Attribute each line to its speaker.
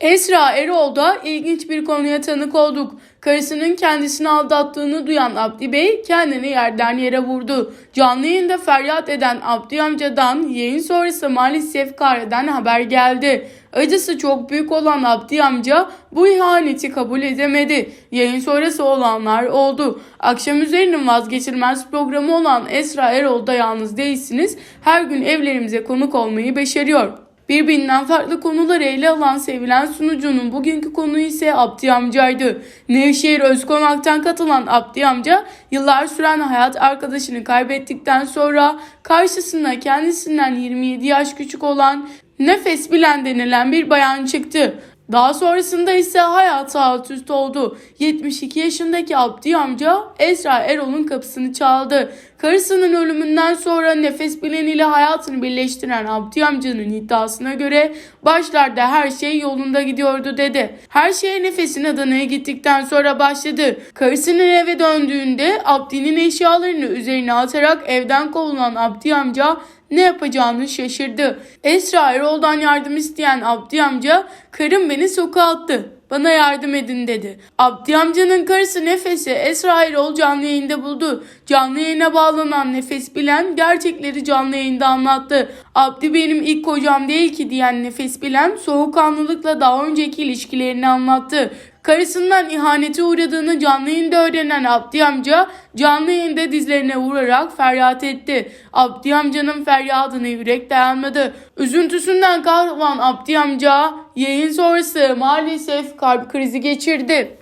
Speaker 1: Esra Erol'da ilginç bir konuya tanık olduk. Karısının kendisini aldattığını duyan Abdi Bey kendini yerden yere vurdu. Canlı yayında feryat eden Abdi amcadan yayın sonrası maalesef Kare'den haber geldi. Acısı çok büyük olan Abdi amca bu ihaneti kabul edemedi. Yayın sonrası olanlar oldu. Akşam üzerinin vazgeçilmez programı olan Esra Erol'da yalnız değilsiniz. Her gün evlerimize konuk olmayı başarıyor. Birbirinden farklı konuları ele alan sevilen sunucunun bugünkü konuğu ise Abdi amcaydı. Nevşehir Özkonak'tan katılan Abdi amca yıllar süren hayat arkadaşını kaybettikten sonra karşısına kendisinden 27 yaş küçük olan Nefes Bilen denilen bir bayan çıktı. Daha sonrasında ise hayatı alt üst oldu. 72 yaşındaki Abdi amca Esra Erol'un kapısını çaldı. Karısının ölümünden sonra nefes bilen ile hayatını birleştiren Abdi amcanın iddiasına göre başlarda her şey yolunda gidiyordu dedi. Her şey nefesin Adana'ya gittikten sonra başladı. Karısının eve döndüğünde Abdi'nin eşyalarını üzerine atarak evden kovulan Abdi amca ne yapacağını şaşırdı. Esra Erol'dan yardım isteyen Abdi amca karım beni sokağa attı. Bana yardım edin dedi. Abdi amcanın karısı Nefes'i Esra Erol canlı yayında buldu. Canlı yayına bağlanan Nefes Bilen gerçekleri canlı yayında anlattı. Abdi benim ilk kocam değil ki diyen Nefes Bilen soğukkanlılıkla daha önceki ilişkilerini anlattı. Karısından ihanete uğradığını canlı yayında öğrenen Abdi amca canlı yayında dizlerine vurarak feryat etti. Abdi amcanın feryadına yürek dayanmadı. Üzüntüsünden kahrolan Abdi amca yayın sonrası maalesef kalp krizi geçirdi.